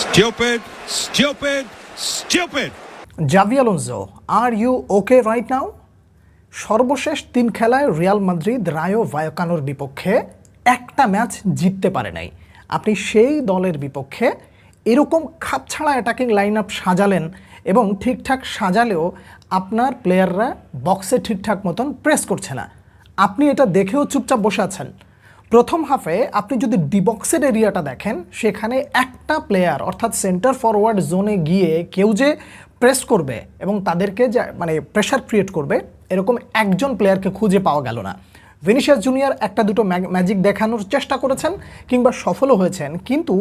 Stupid, stupid, stupid. Xavi Alonso are you okay right now সর্বশেষ তিন খেলায় Real Madrid Rayo ভায়োকানোর বিপক্ষে একটা ম্যাচ জিততে পারে নাই। আপনি সেই দলের বিপক্ষে এরকম খাপছাড়া অ্যাটাকিং লাইন আপ সাজালেন এবং ঠিকঠাক সাজালেও আপনার প্লেয়াররা বক্সে ঠিকঠাক মতন প্রেস করছে না। আপনি এটা দেখেও চুপচাপ বসে আছেন। প্রথম হাফে আপনি যদি ডিবক্সের এরিয়াটা দেখেন, সেখানে একটা প্লেয়ার অর্থাৎ সেন্টার ফরওয়ার্ড জোনে গিয়ে কেউ যে প্রেস করবে এবং তাদেরকে যে মানে প্রেশার ক্রিয়েট করবে, এরকম একজন প্লেয়ারকে খুঁজে পাওয়া গেল না। ভিনিসিয়াস জুনিয়র একটা দুটো ম্যাজিক দেখানোর চেষ্টা করেছেন কিংবা সফলও হয়েছেন, কিন্তু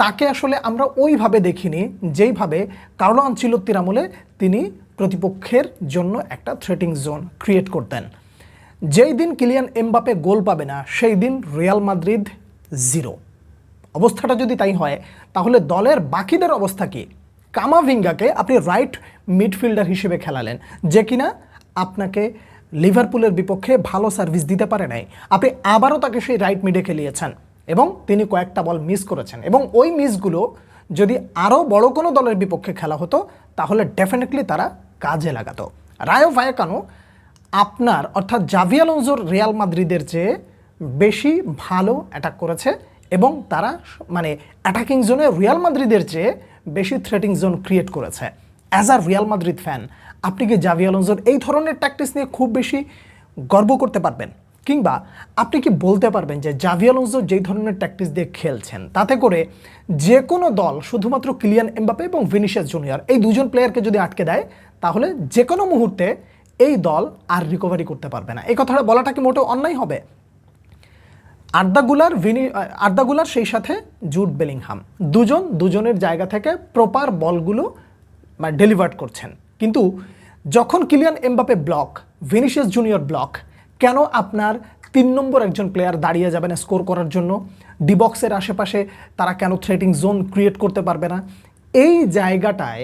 তাকে আসলে আমরা ওইভাবে দেখিনি, যেইভাবে কার্লো আঞ্চিলত্তির আমলে তিনি প্রতিপক্ষের জন্য একটা থ্রেটিং জোন ক্রিয়েট করতেন। যেই দিন কিলিয়ান এমবাপে গোল পাবে না, সেই দিন রিয়াল মাদ্রিদ জিরো। অবস্থাটা যদি তাই হয়, তাহলে দলের বাকিদের অবস্থা কি? কামাভিঙ্গাকে আপনি রাইট মিডফিল্ডার হিসেবে খেলালেন, যে কিনা আপনাকে লিভারপুলের বিপক্ষে ভালো সার্ভিস দিতে পারে নাই। আপনি আবারও তাকে সেই রাইট মিডে খেলিয়েছেন এবং তিনি কয়েকটা বল মিস করেছেন এবং ওই মিসগুলো যদি আরও বড় কোনো দলের বিপক্ষে খেলা হতো, তাহলে ডেফিনেটলি তারা কাজে লাগাতো। রায়ো ভায়াকানো আপনার, অর্থাৎ জাভিয়ালঞ্জোর রিয়াল মাদ্রিদের চেয়ে বেশি ভালো অ্যাটাক করেছে এবং তারা মানে অ্যাটাকিং জোনে রিয়াল মাদ্রিদের চেয়ে বেশি থ্রেটিং জোন ক্রিয়েট করেছে। As a Real Madrid fan আপনি কি জাভিয়ালঞ্জোর এই ধরনের ট্যাকটিস নিয়ে খুব বেশি গর্ব করতে পারবেন? কিংবা আপনি কি বলতে পারবেন যে জাভিয়ালঞ্জো যেই ধরনের ট্যাকটিস দিয়ে খেলছেন, তাতে করে যে কোনো দল, শুধুমাত্র কিলিয়ান এমবাপে এবং ভিনিসিয়াস জুনিয়র, এই দুজন প্লেয়ারকে যদি আটকে দেয়, তাহলে যে কোনো মুহূর্তে এই দল আর রিকভারি করতে পারবে না। এই কথাটা বলাটা কি মোটেও অন্যায় হবে? আর্দাগুলার ভিনি আর্দাগুলার সেই সাথে জুট বেলিংহাম। দুজন দুজনের জায়গা থেকে প্রপার বলগুলো মানে ডেলিভার্ড করছেন। কিন্তু যখন Kylian Mbappe block Vinicius Junior block কেন আপনার তিন নম্বর একজন প্লেয়ার দাঁড়িয়ে যাবে না স্কোর করার জন্য? ডিবক্সের আশেপাশে তারা কেন থ্রেটিং জোন ক্রিয়েট করতে পারবে না? এই জায়গাটায়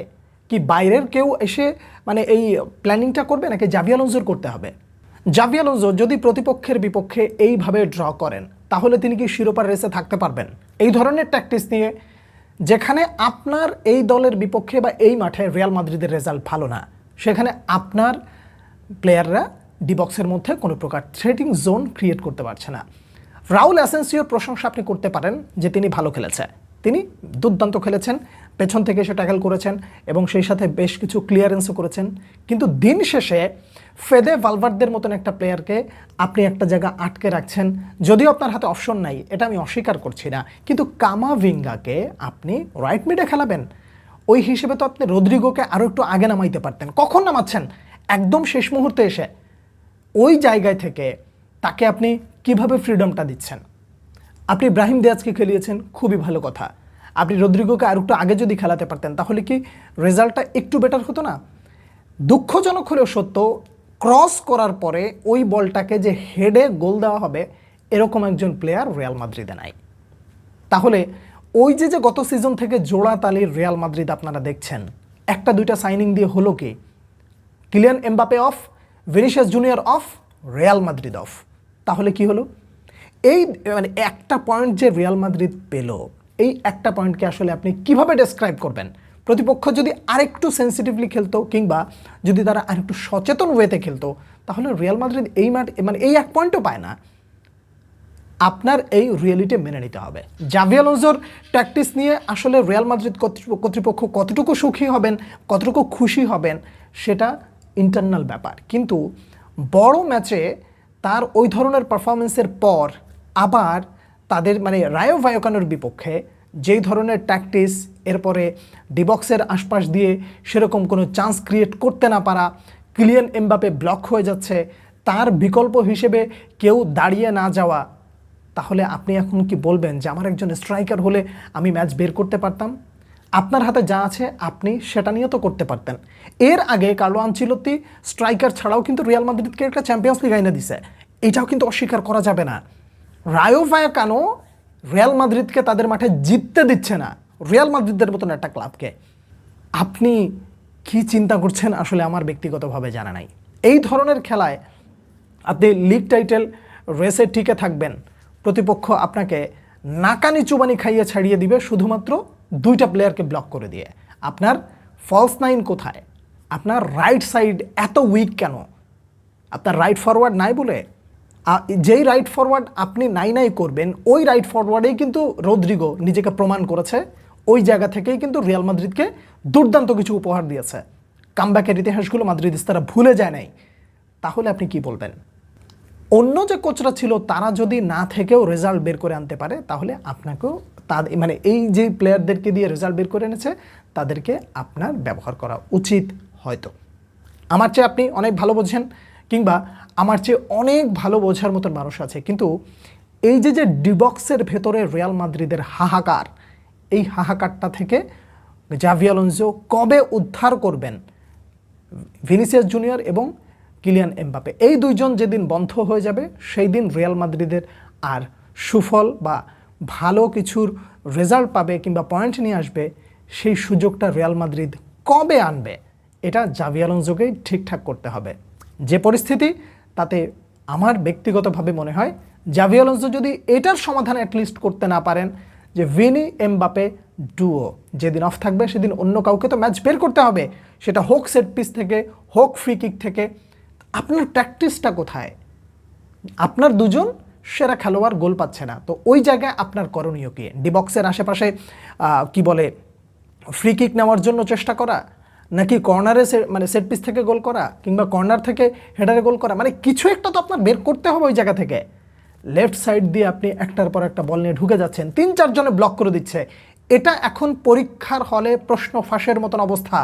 কি বাইরের কেউ এসে মানে এই প্ল্যানিংটা করবে নাকি জাভিয়ালঞ্জোর করতে হবে? জাভিয়ালঞ্জো যদি প্রতিপক্ষের বিপক্ষে এইভাবে ড্র করেন, তাহলে তিনি কি শিরোপার রেসে থাকতে পারবেন? এই ধরনের ট্যাকটিস নিয়ে যেখানে আপনার এই দলের বিপক্ষে বা এই মাঠে রিয়াল মাদ্রিদের রেজাল্ট ভালো না, সেখানে আপনার প্লেয়াররা ডিবক্সের মধ্যে কোনো প্রকার থ্রেটিং জোন ক্রিয়েট করতে পারছে না। রাউল অ্যাসেন্সিওর প্রশংসা আপনি করতে পারেন যে তিনি ভালো খেলেছে। তিনি দুর্দান্ত খেলেছেন। পেছন থেকে এসে ট্যাকেল করেছেন এবং সেই সাথে বেশ কিছু ক্লিয়ারেন্সও করেছেন। কিন্তু দিন শেষে ফেদে ভালভার্দের মতন একটা প্লেয়ারকে আপনি একটা জায়গা আটকে রাখছেন। যদিও আপনার হাতে অপশন নাই, এটা আমি অস্বীকার করছি না। কিন্তু কামাভিঙ্গাকে আপনি রাইট মিডে খেলাবেন। ওই হিসেবে তো আপনি রদ্রিগোকে আরও একটু আগে নামাইতে পারতেন। কখন নামাচ্ছেন? একদম শেষ মুহূর্তে এসে। ওই জায়গায় থেকে তাকে আপনি কীভাবে ফ্রিডমটা দিচ্ছেন? আপনি ইব্রাহিম দেয়াজকে খেলিয়েছেন, খুবই ভালো কথা। আপনি রদ্রিগোকে আর একটু আগে যদি খেলাতে পারতেন, তাহলে কি রেজাল্টটা একটু বেটার হতো না? দুঃখজনক হলেও সত্য, ক্রস করার পরে ওই বলটাকে যে হেডে গোল দেওয়া হবে, এরকম একজন প্লেয়ার রিয়াল মাদ্রিদে নাই। তাহলে ওই যে যে গত সিজন থেকে জোড়া তালির রিয়াল মাদ্রিদ আপনারা দেখছেন, একটা দুইটা সাইনিং দিয়ে হলো কি? Kylian Mbappe off Vinicius Junior off Real Madrid off তাহলে কি হলো? এই মানে একটা পয়েন্ট যে রিয়াল মাদ্রিদ পেল এই একটা পয়েন্টকে আসলে আপনি কীভাবে ডেসক্রাইব করবেন? প্রতিপক্ষ যদি আরেকটু সেন্সিটিভলি খেলতো কিংবা যদি তারা আরেকটু সচেতন ওয়েতে খেলতো, তাহলে রিয়াল মাদ্রিদ এই মাঠ মানে এই এক পয়েন্টও পায় না। আপনার এই রিয়েলিটি মেনে নিতে হবে। জাভিয়ালোজোর প্র্যাকটিস নিয়ে আসলে রিয়াল মাদ্রিদ কর্তৃপ- কর্তৃপক্ষ কতটুকু সুখী হবেন, কতটুকু খুশি হবেন, সেটা ইন্টারনাল ব্যাপার। কিন্তু বড় ম্যাচে তার ওই ধরনের পারফরমেন্সের পর আবার তাদের মানে রায়ো ভায়োকানোর বিপক্ষে যেই ধরনের ট্যাকটিস এরপরে ডিবক্সের আশপাশ দিয়ে সেরকম কোনো চান্স ক্রিয়েট করতে না পারা ক্লিয়ান এমবাপে ব্লক হয়ে যাচ্ছে, তার বিকল্প হিসেবে কেউ দাঁড়িয়ে না যাওয়া, তাহলে আপনি এখন কি বলবেন যে আমার একজন স্ট্রাইকার হলে আমি ম্যাচ বের করতে পারতাম? আপনার হাতে যা আছে আপনি সেটা নিয়ে তো করতে পারতেন। এর আগে কার্লো আনচিলত্তি স্ট্রাইকার ছাড়াও কিন্তু রিয়াল মাদ্রিদকে একটা চ্যাম্পিয়ন্স লিগ আইনে দিছে। এটাও কিন্তু অস্বীকার করা যাবে না। রায়ো ভায়াকানো রিয়াল মাদ্রিদকে তাদের মাঠে জিততে দিচ্ছে না। রিয়াল মাদ্রিদের মতন একটা ক্লাবকে। আপনি কি চিন্তা করছেন আসলে আমার ব্যক্তিগতভাবে জানা নাই। এই ধরনের খেলায় আপনি লিগ টাইটেল রেসে টিকে থাকবেন। প্রতিপক্ষ আপনাকে নাকানি চুবানি খাইয়ে ছাড়িয়ে দিবে শুধুমাত্র দুইটা প্লেয়ারকে ব্লক করে দিয়ে। আপনার ফলস নাইন কোথায়? আপনার রাইট সাইড এত উইক কেন? আপনার রাইট ফরওয়ার্ড নাই বলে যেই রাইট ফরওয়ার্ড আপনি নাই নাই করবেন, ওই রাইট ফরওয়ার্ডেই কিন্তু রদ্রিগো নিজেকে প্রমাণ করেছে। ওই জায়গা থেকেই কিন্তু রিয়াল মাদ্রিদকে দুর্দান্ত কিছু উপহার দিয়েছে। কামব্যাকের ইতিহাসগুলো মাদ্রিদিস তারা ভুলে যায় নাই। তাহলে আপনি কি বলবেন? অন্য যে কোচরা ছিল, তারা যদি না থেকেও রেজাল্ট বের করে আনতে পারে, তাহলে আপনাকেও তাদের মানে এই যে প্লেয়ারদেরকে দিয়ে রেজাল্ট বের করে এনেছে, তাদেরকে আপনার ব্যবহার করা উচিত হয়তো। আমার চেয়ে আপনি অনেক ভালো বোঝেন। কিংবা আমার চেয়ে অনেক ভালো বোঝার মতন মানুষ আছে। কিন্তু এই যে যে ডিবক্সের ভেতরে রিয়াল মাদ্রিদের হাহাকার, এই হাহাকারটা থেকে জাভিয়ালন্সো কবে উদ্ধার করবেন? ভিনিসিয়াস জুনিয়র এবং কিলিয়ান এমবাপে। এই দুইজন যেদিন বন্ধ হয়ে যাবে, সেই দিন রিয়াল মাদ্রিদের আর সুফল বা ভালো কিছুর রেজাল্ট পাবে কিংবা পয়েন্ট নিয়ে আসবে, সেই সুযোগটা রিয়াল মাদ্রিদ কবে আনবে? এটা জাভিয়ালন্সোকেই ঠিকঠাক করতে হবে। যে পরিস্থিতি, তাতে আমার ব্যক্তিগতভাবে মনে হয় জাভিয়ালন্সো যদি এটার সমাধান অ্যাটলিস্ট করতে না পারেন, যে ভিনি এম এমবাপে ডুও যেদিন অফ থাকবে, সেদিন অন্য কাউকে তো ম্যাচ বের করতে হবে। সেটা হোক সেট পিস থেকে, হোক ফ্রি কিক থেকে, আপনার প্র্যাকটিসটা কোথায়? আপনার দুজন সেরা খেলোয়াড় গোল পাচ্ছে না। তো ওই জায়গায় আপনার করণীয় কি? ডিবক্সের আশেপাশে কি বলে ফ্রি কিক নেওয়ার জন্য চেষ্টা করা? নাকি কর্নারে মানে সেট পিস থেকে গোল করা কিংবা কর্নার থেকে হেডারে গোল করা? মানে কিছু একটা তো আপনার বের করতে হবে ওই জায়গা থেকে। লেফট সাইড দিয়ে আপনি একটার পর একটা বল নিয়ে ঢুকে যাচ্ছেন। তিন চারজনে ব্লক করে দিচ্ছে। এটা এখন পরীক্ষার হলে প্রশ্ন ফাঁসের মতন অবস্থা।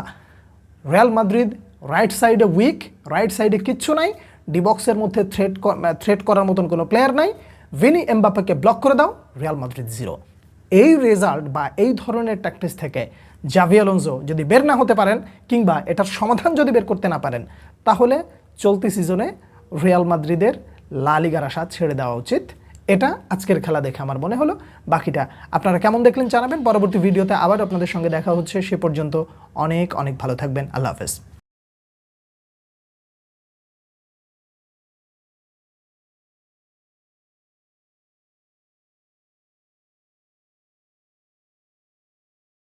রিয়াল মাদ্রিদ রাইট সাইডে উইক রাইট সাইডে কিচ্ছু নাই। ডিবক্সের মধ্যে থ্রেট থ্রেট করার মতন কোনো প্লেয়ার নাই। ভিনি এমবাপাকে ব্লক করে দাও রিয়াল মাদ্রিদ জিরো এই রেজাল্ট বা এই ধরনের প্র্যাকটিস থেকে জাভিয়ালন্সো যদি বের না হতে পারেন কিংবা এটার সমাধান যদি বের করতে না পারেন, তাহলে চলতি সিজনে রিয়াল মাদ্রিদের লা লিগার আশা ছেড়ে দেওয়া উচিত। এটা আজকের খেলা দেখে আমার মনে হলো। বাকিটা আপনারা কেমন দেখলেন জানাবেন। পরবর্তী ভিডিওতে আবার আপনাদের সঙ্গে দেখা হচ্ছে। সে পর্যন্ত অনেক অনেক ভালো থাকবেন। আল্লাহ হাফেজ।